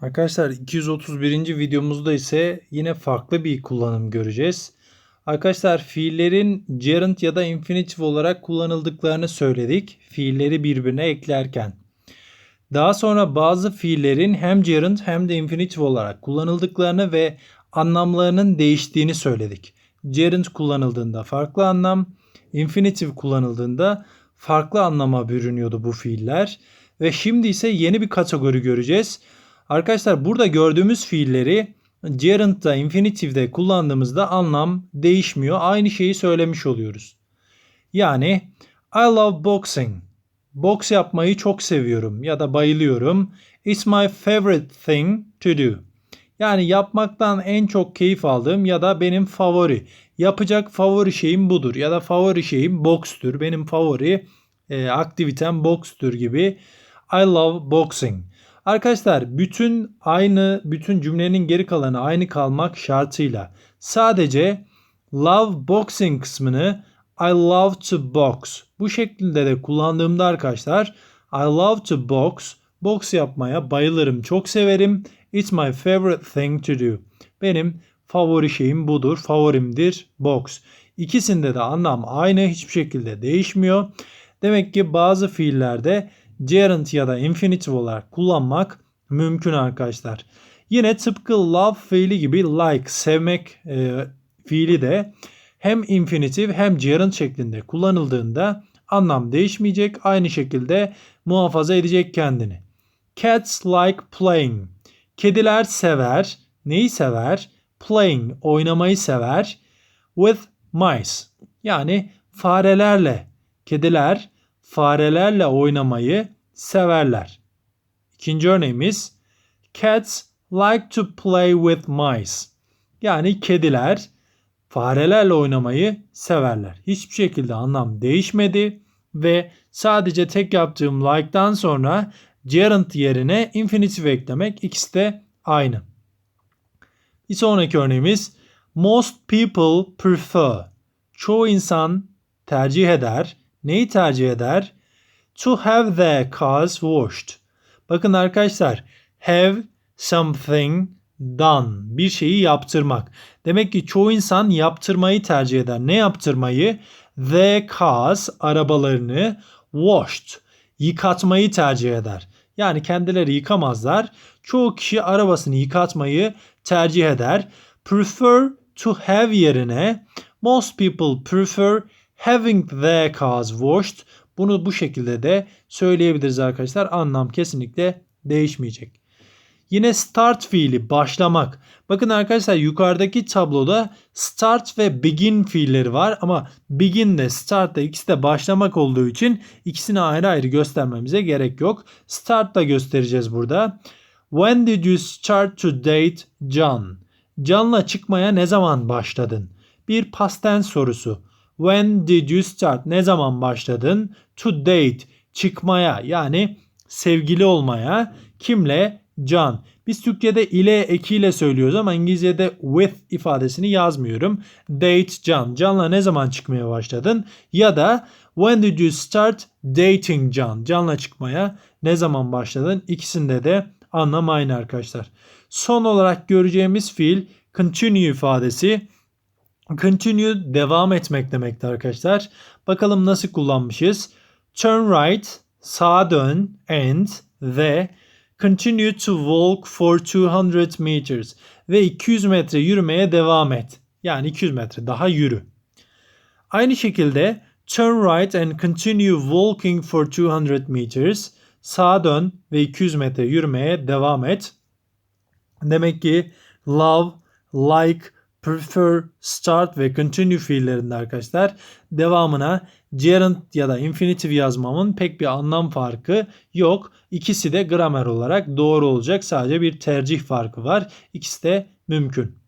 Arkadaşlar 231. videomuzda ise yine farklı bir kullanım göreceğiz. Arkadaşlar fiillerin gerund ya da infinitive olarak kullanıldıklarını söyledik. Fiilleri birbirine eklerken. Daha sonra bazı fiillerin hem gerund hem de infinitive olarak kullanıldıklarını ve anlamlarının değiştiğini söyledik. Gerund kullanıldığında farklı anlam, infinitive kullanıldığında farklı anlama bürünüyordu bu fiiller. Ve şimdi ise yeni bir kategori göreceğiz. Arkadaşlar burada gördüğümüz fiilleri gerund'da, infinitive'de kullandığımızda anlam değişmiyor. Aynı şeyi söylemiş oluyoruz. Yani I love boxing. Boks yapmayı çok seviyorum ya da bayılıyorum. It's my favorite thing to do. Yani yapmaktan en çok keyif aldığım ya da benim favori. Yapacak favori şeyim budur ya da favori şeyim bokstur. Benim favori e, aktivitem bokstur gibi. I love boxing. Arkadaşlar bütün aynı bütün cümlenin geri kalanı aynı kalmak şartıyla sadece love boxing kısmını I love to box bu şekilde de kullandığımda arkadaşlar I love to box box yapmaya bayılırım çok severim. İt's my favorite thing to do. Benim favori şeyim budur favorimdir box. İkisinde de anlam aynı hiçbir şekilde değişmiyor. Demek ki bazı fiillerde gerund ya da infinitive olarak kullanmak mümkün arkadaşlar. Yine tıpkı love fiili gibi like sevmek e, fiili de hem infinitive hem gerund şeklinde kullanıldığında anlam değişmeyecek. Aynı şekilde muhafaza edecek kendini. Cats like playing. Kediler sever. Neyi sever? Playing, oynamayı sever. With mice. Yani farelerle. Kediler farelerle oynamayı severler. İkinci örneğimiz Cats like to play with mice. Yani kediler farelerle oynamayı severler. Hiçbir şekilde anlam değişmedi ve sadece tek yaptığım like'dan sonra gerund yerine infinitive eklemek ikisi de aynı. Bir sonraki örneğimiz most people prefer. Çoğu insan tercih eder. Neyi tercih eder? To have their cars washed. Bakın arkadaşlar have something done. Bir şeyi yaptırmak. Demek ki çoğu insan yaptırmayı tercih eder. Ne yaptırmayı? Their cars arabalarını washed. Yıkatmayı tercih eder. Yani kendileri yıkamazlar. Çoğu kişi arabasını yıkatmayı tercih eder. Prefer to have yerine most people prefer having their cars washed. Bunu bu şekilde de söyleyebiliriz arkadaşlar. Anlam kesinlikle değişmeyecek. Yine start fiili başlamak. Bakın arkadaşlar yukarıdaki tabloda start ve begin fiilleri var ama begin de start da ikisi de başlamak olduğu için ikisini ayrı ayrı göstermemize gerek yok. Start da göstereceğiz burada. When did you start to date John? John'la çıkmaya ne zaman başladın? Bir past tense sorusu. When did you start? Ne zaman başladın? To date. Çıkmaya yani sevgili olmaya. Kimle? Can. Biz Türkçe'de ile ekiyle söylüyoruz ama İngilizce'de with ifadesini yazmıyorum. Date Can. Can'la ne zaman çıkmaya başladın? Ya da when did you start dating Can? Can'la çıkmaya ne zaman başladın? İkisinde de anlam aynı arkadaşlar. Son olarak göreceğimiz fiil continue ifadesi. Continue devam etmek demektir arkadaşlar. Bakalım nasıl kullanmışız. Turn right sağa dön and ve continue to walk for 200 meters ve 200 metre yürümeye devam et. Yani 200 metre daha yürü. Aynı şekilde turn right and continue walking for 200 meters. Sağa dön ve 200 metre yürümeye devam et. Demek ki love, like, prefer, start ve continue fiillerinde arkadaşlar devamına gerund ya da infinitive yazmamın pek bir anlam farkı yok. İkisi de gramer olarak doğru olacak. Sadece bir tercih farkı var. İkisi de mümkün.